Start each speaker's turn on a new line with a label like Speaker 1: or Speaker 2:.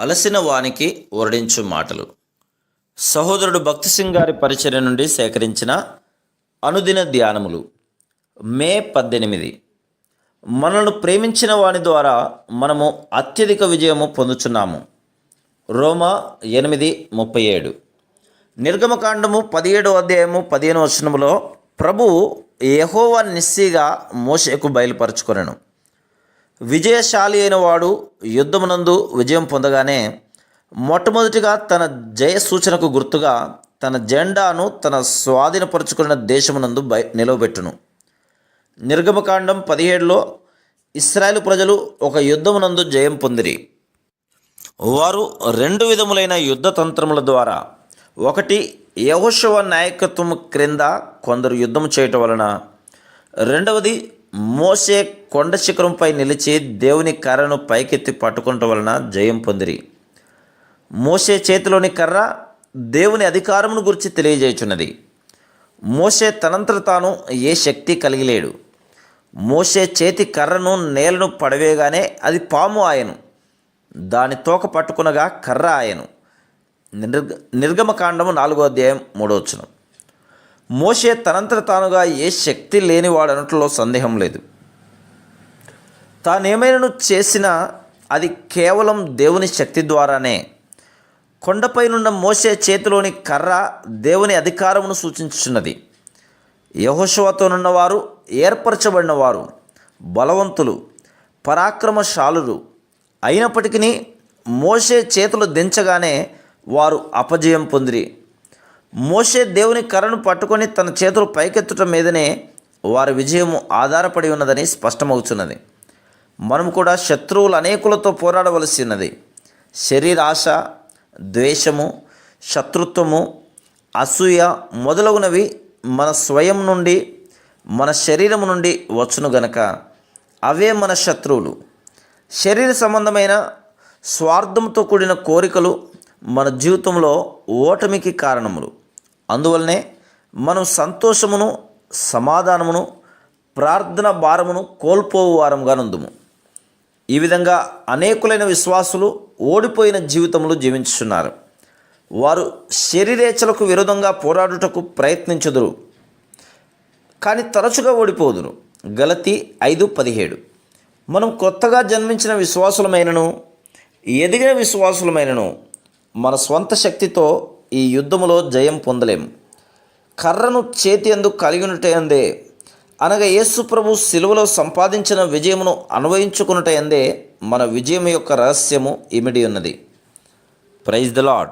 Speaker 1: అలసిన వానికి వరడించు మాటలు. సహోదరుడు భక్తి సింగ్ గారి పరిచర్య నుండి సేకరించిన అనుదిన ధ్యానములు. మే పద్దెనిమిది. మనల్ని ప్రేమించిన వాని ద్వారా మనము అత్యధిక విజయము పొందుచున్నాము. రోమా ఎనిమిది ముప్పై ఏడు. నిర్గమకాండము పదిహేడు అధ్యాయము పదిహేను వచనములో ప్రభు యహోవా నిస్సిగా మోషేకు బయలుపరచుకొనెను. విజయశాలి అయిన వాడు యుద్ధమునందు విజయం పొందగానే మొట్టమొదటిగా తన జయ సూచనకు గుర్తుగా తన జెండాను తన స్వాధీనపరుచుకున్న దేశమునందు బయ నిలవబెట్టును. నిర్గమకాండం పదిహేడులో ఇస్రాయేల్ ప్రజలు ఒక యుద్ధమునందు జయం పొందిరి. వారు రెండు విధములైన యుద్ధ తంత్రముల ద్వారా ఒకటి యహోశవ నాయకత్వం క్రింద కొందరు యుద్ధం చేయటం వలన రెండవది మోసే కొండ శిఖరంపై నిలిచి దేవుని కర్రను పైకెత్తి పట్టుకుంటం వలన జయం పొందిరి. మోసే చేతిలోని కర్ర దేవుని అధికారమును గురించి తెలియజేయుచున్నది. మోసే తనంతట తాను ఏ శక్తి కలిగిలేడు. మోసే చేతి కర్రను నేలను పడవేయగానే అది పాము ఆయను. దాని తోక పట్టుకునగా కర్ర ఆయను. నిర్గ నిర్గమకాండము నాలుగో అధ్యాయం మూడవచనం మోసే తనంతర తనంతట తానుగా ఏ శక్తి లేనివాడనట్లో సందేహం లేదు. తానేమైనా చేసినా అది కేవలం దేవుని శక్తి ద్వారానే. కొండపైనున్న మోసే చేతిలోని కర్ర దేవుని అధికారమును సూచించుచున్నది. యహోశవతోనున్నవారు ఏర్పరచబడినవారు బలవంతులు పరాక్రమశాలురు. అయినప్పటికీ మోసే చేతులు దించగానే వారు అపజయం పొందిరి. మోషే దేవుని కర్రను పట్టుకొని తన చేతులు పైకెత్తటం మీదనే వారి విజయము ఆధారపడి ఉన్నదని స్పష్టమవుతున్నది మనం కూడా శత్రువులు అనేకులతో పోరాడవలసి ఉన్నది శరీరాశ ద్వేషము శత్రుత్వము అసూయ మొదలగునవి మన స్వయం నుండి మన శరీరం నుండి వచ్చును గనక. అవే మన శత్రువులు. శరీర సంబంధమైన స్వార్థంతో కూడిన కోరికలు మన జీవితంలో ఓటమికి కారణములు. అందువలనే మనం సంతోషమును సమాధానమును ప్రార్థన భారమును కోల్పోవు వారంగా నుందుము ఈ విధంగా అనేకులైన విశ్వాసులు ఓడిపోయిన జీవితంలో జీవించుచున్నారు. వారు శరీరేచ్ఛలకు విరోధంగా పోరాడుటకు ప్రయత్నించుదురు. కానీ తరచుగా ఓడిపోదురు. గలతి ఐదు పదిహేడు. మనం కొత్తగా జన్మించిన విశ్వాసులమైనను ఎదిగిన విశ్వాసులమైనను మన స్వంత శక్తితో ఈ యుద్ధములో జయం పొందలేము కర్రను చేతి ఎందుకు కలిగినటందే అనగా యేసుప్రభు సిలువలో సంపాదించిన విజయమును అన్వయించుకున్నటందే మన విజయం యొక్క రహస్యము ఇమిడి ఉన్నది. Praise the lord